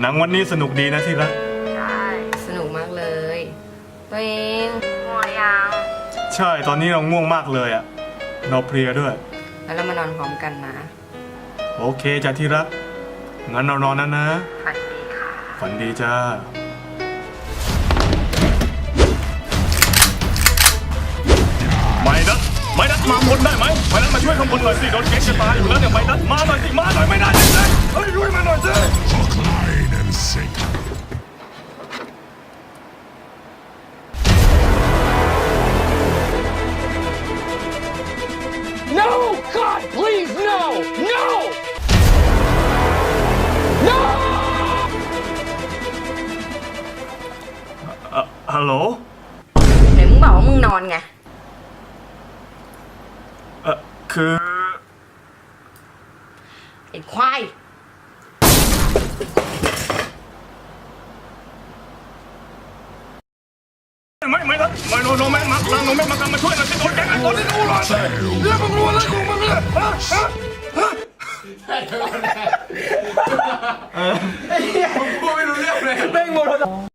หนังวันนี้สนุกดีนะที่รัก ใช่ สนุกมากเลย ตัวเองง่วงยังใช่ตอนนี้เราง่วงมากเลยอะเราเพลียด้วย แล้วเรามานอนพร้อมกันนะโอเคจ้ะที่รัก งั้นเรานอนนะนะ ฝันดีค่ะ ฝันดีจ้า ไม่นัดไม่นัดมาบนได้ไหมไม่นัดมาช่วยข้างบนหน่อยสิโดนเก๊กจะตายอยู่แล้วเนี่ยไม่นัดมาหน่อยสิมาหน่อยไม่ No! God, please, no! No! No! อะฮัลโหลไหนมึงบอกว่ามึงนอนไงเออคือไอ้ควาย ไม่ก็ไม่โนโนไม่มาลังโนไม่มาลังมาช่วยเราที่โดนแกงไอ้ตัวนี้กูหรอเรื่องมึงรู้อะไรกูมึงเลยฮะฮะฮะเออกูไม่รู้เรื่องเลยแม่งโมโน